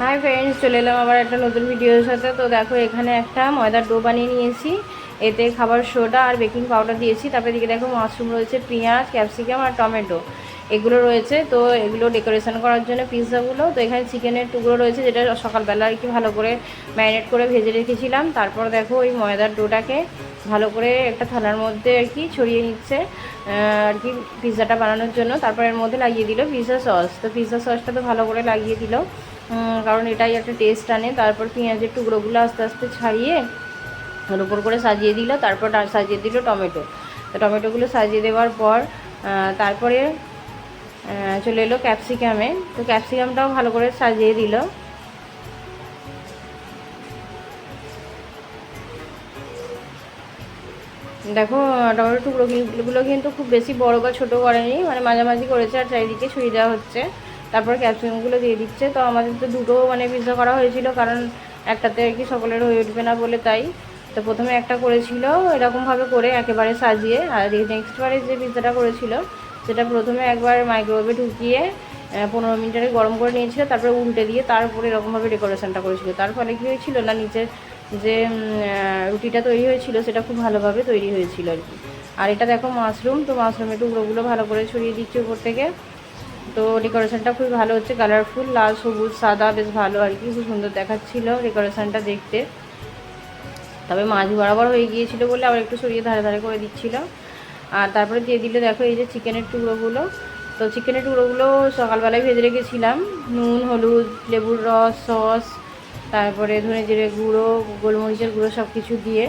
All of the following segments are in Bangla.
হাই ফ্রেন্ডস চলে এলাম আবার একটা নতুন ভিডিওর সাথে। তো দেখো, এখানে একটা ময়দার ডো বানিয়ে নিয়েছি। এতে খাবার সোডা আর বেকিং পাউডার দিয়েছি। তারপরে দিকে দেখো মাশরুম রয়েছে, পেঁয়াজ ক্যাপসিকাম আর টমেটো এগুলো রয়েছে। তো এগুলো ডেকোরেশন করার জন্য পিৎজাগুলো তো এখানে চিকেনের টুকরো রয়েছে, যেটা সকালবেলা আর কি ভালো করে ম্যারিনেট করে ভেজে রেখেছিলাম। তারপর দেখো, ওই ময়দার ডোটাকে ভালো করে একটা থালার মধ্যে আর কি ছড়িয়ে নিচ্ছে আর কি পিৎজাটা বানানোর জন্য। তারপর এর মধ্যে লাগিয়ে দিল পিৎজা সস। তো পিৎজা সসটা তো ভালো করে লাগিয়ে দিল। কারণ এটাই একটা টেস্ট আনে। তারপর পেঁয়াজের টুকরোগুলো আস্তে আস্তে ছাড়িয়ে ওর উপর করে সাজিয়ে দিল, তারপর সাজিয়ে দিল টমেটো। তো টমেটোগুলো সাজিয়ে দেওয়ার পর তারপরে চলে এলো ক্যাপসিকামে তো ক্যাপসিকামটাও ভালো করে সাজিয়ে দিল। দেখো, টমেটো টুকরোগুলো কিন্তু খুব বেশি বড় বা ছোটো করেনি মানে মাঝামাঝি করেছে আর চারিদিকে ছুঁয়ে দেওয়া হচ্ছে। তারপর ক্যাপসিকামগুলো দিয়ে দিচ্ছে। তো আমাদের তো দুটো মানে পিৎজা করা হয়েছিল, কারণ একটাতে আর কি সকলের হয়ে উঠবে না বলে তাই। তো প্রথমে একটা করেছিল, এরকমভাবে করে একেবারে সাজিয়ে, আর নেক্সট বারে যে পিৎজাটা করেছিল, সেটা প্রথমে একবার মাইক্রোওয়েভে ঢুকিয়ে পনেরো মিনিটের গরম করে নিয়েছিল, তারপরে উল্টে দিয়ে তারপরে এরকমভাবে ডেকোরেশনটা করেছিল। তার ফলে কী হয়েছিল না, নিচে যে রুটিটা তৈরি হয়েছিল, সেটা খুব ভালোভাবে তৈরি হয়েছিল আর কি। আর এটা দেখো মাশরুম তো মাশরুমের টুকরোগুলো ভালো করে ছড়িয়ে দিচ্ছে উপর থেকে। তো ডেকোরেশনটা খুব ভালো হচ্ছে কালারফুল লাল, সবুজ, সাদা, বেশ ভালো আর কি, খুব সুন্দর দেখাচ্ছিল ডেকোরেশনটা দেখতে। তবে মাঝ বরাবর হয়ে গিয়েছিল বলে আবার একটু সরিয়ে ধারে ধারে করে দিচ্ছিল আর তারপরে দিয়ে দিলে দেখো এই যে চিকেনের টুকরোগুলো। তো চিকেনের টুকরোগুলো সকালবেলায় ভেজে রেখেছিলাম। নুন, হলুদ, লেবুর রস, সস, তারপরে ধনে জিরে গুঁড়ো, গোলমরিচের গুঁড়ো সব কিছু দিয়ে।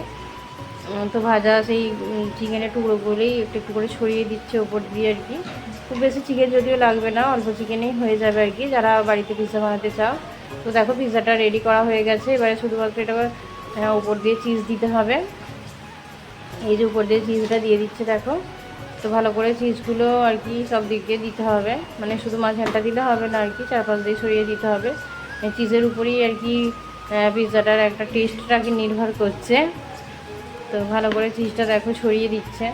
তো ভাজা সেই চিকেনের টুকরোগুলোই একটু একটু করে ছড়িয়ে দিচ্ছে ওপর দিয়ে আর কি। খুব বেশি চিকেন যদিও লাগবে না, অল্প চিকেনেই হয়ে যাবে আর কি। যারা বাড়িতে পিৎজা বানাতে চাও, তো দেখো পিৎজাটা রেডি করা হয়ে গেছে। এবারে শুধুমাত্র এটা ওপর দিয়ে চিজ দিতে হবে। এই যে উপর দিয়ে চিজটা দিয়ে দিচ্ছে দেখো। তো ভালো করে চিজগুলো আর কি সব দিক দিয়ে দিতে হবে। মানে শুধু মাঝখানটা দিলে হবে না আর কি, চারপাশ দিয়ে সরিয়ে দিতে হবে। চিজের উপরেই আর কি পিৎজাটার একটা টেস্টটা কি নির্ভর করছে। তো ভালো করে চিজটা দেখো, ছড়িয়ে দিচ্ছে।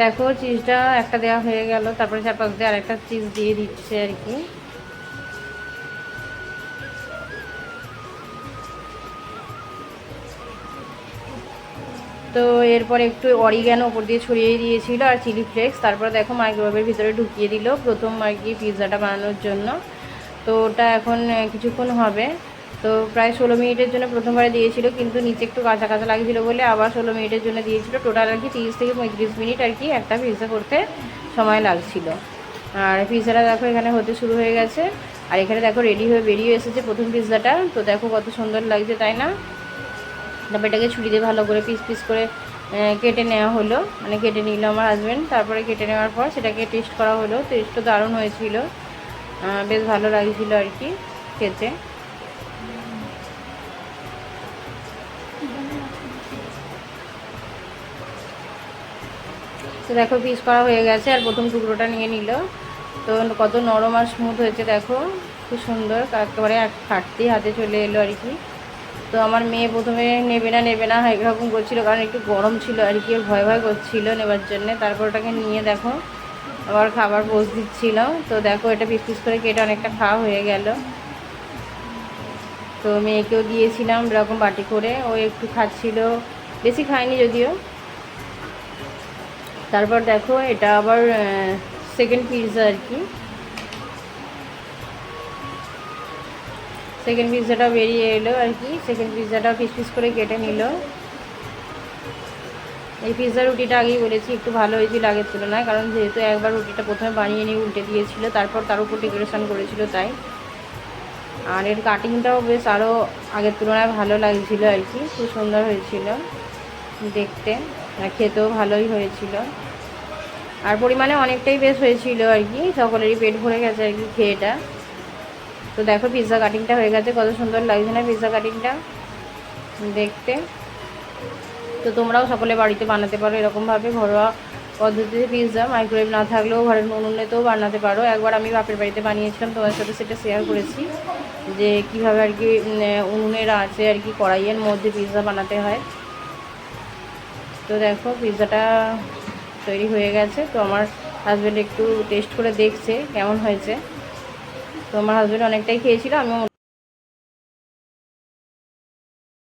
দেখো চিজটা একটা দেওয়া হয়ে গেল, তারপরে চারপাশ দিয়ে আরেকটা চিজ দিয়ে দিচ্ছে আর কি। তো এরপর একটু অরিগ্যানো ওপর দিয়ে ছড়িয়ে দিয়েছিল আর চিলি ফ্লেক্স তারপরে দেখো মাইক্রোওয়েভের ভিতরে ঢুকিয়ে দিল প্রথম আর কি পিৎজাটা বানানোর জন্য। তো ওটা এখন কিছুক্ষণ হবে। তো প্রায় ষোলো মিনিটের জন্য প্রথমবারে দিয়েছিল, কিন্তু নিচে একটু কাঁচা কাঁচা লাগছিল বলে আবার ষোলো মিনিটের জন্য দিয়েছিল। টোটাল আর কি তিরিশ থেকে পঁয়ত্রিশ মিনিট আর কি একটা পিৎজা করতে সময় লাগছিল। আর পিৎজাটা দেখো এখানে হতে শুরু হয়ে গেছে। আর এখানে দেখো রেডি হয়ে বেরিয়ে এসেছে প্রথম পিৎজাটা। তো দেখো কত সুন্দর লাগছে, তাই না? তারপর এটাকে ছুরি দিয়ে ভালো করে পিস পিস করে কেটে নেওয়া হলো। মানে কেটে নিল আমার হাজব্যান্ড তারপরে কেটে নেওয়ার পর সেটাকে টেস্ট করা হলো। টেস্টও দারুণ হয়েছিল। বেশ ভালো লাগছিল আর কি খেতে। তো দেখো পিস করা হয়ে গেছে আর প্রথম টুকরোটা নিয়ে নিল। তো কত নরম আর স্মুথ হয়েছে দেখো। খুব সুন্দর, একেবারে এক ফাটতেই হাতে চলে এলো আর কি। তো আমার মেয়ে প্রথমে নেবে না নেবে না এরকম করছিল, কারণ একটু গরম ছিল আর কি ভয় ভয় করছিল নেবার জন্যে। তারপর ওটাকে নিয়ে দেখো, আবার খাবার পোষ দিচ্ছিল। তো দেখো, এটা পিস পিস করে কেটে অনেকটা খাওয়া হয়ে গেল। তো মেয়েকেও দিয়েছিলাম এরকম বাটি করে, ও একটু খাচ্ছিল, বেশি খায়নি যদিও। তারপর দেখো, এটা আবার সেকেন্ড পিৎজা আর কি। সেকেন্ড পিৎজাটা বেরিয়ে এলো আর কি। সেকেন্ড পিৎজাটা পিস পিস করে কেটে নিল। এই পিৎজা রুটিটা আগেই বলেছি, একটু ভালো হয়েছিল আগের তুলনায়, কারণ যেহেতু একবার রুটিটা প্রথমে বানিয়ে নিয়ে উল্টে দিয়েছিল, তারপর তার উপর ডেকোরেশন করেছিল তাই। আর এর কাটিংটাও বেশ আরও আগের তুলনায় ভালো লাগছিল আর কি, খুব সুন্দর হয়েছিল দেখতে আর খেতেও ভালোই হয়েছিল। আর পরিমাণে অনেকটাই বেশ হয়েছিল আর কি, সকলেরই পেট ভরে গেছে আর কি খেয়েটা। তো দেখো পিৎজা কাটিংটা হয়ে গেছে, কত সুন্দর লাগছে না পিৎজা কাটিংটা দেখতে। তো তোমরাও সকলে বাড়িতে বানাতে পারো এরকমভাবে ঘরোয়া পদ্ধতিতে পিৎজা মাইক্রোওয়েভ না থাকলেও ঘরের উনুনেতেও বানাতে পারো। একবার আমি বাপের বাড়িতে বানিয়েছিলাম তোমার সাথে সেটা শেয়ার করেছি যে কীভাবে আর কি উনুনের আছে আর কি কড়াইয়ের মধ্যে পিৎজা বানাতে হয়। তো দেখো পিৎজাটা তৈরি হয়ে গেছে। তো আমার হাজব্যান্ড একটু টেস্ট করে দেখছে কেমন হয়েছে। তো আমার হাজব্যান্ড অনেকটাই খেয়েছিল আমি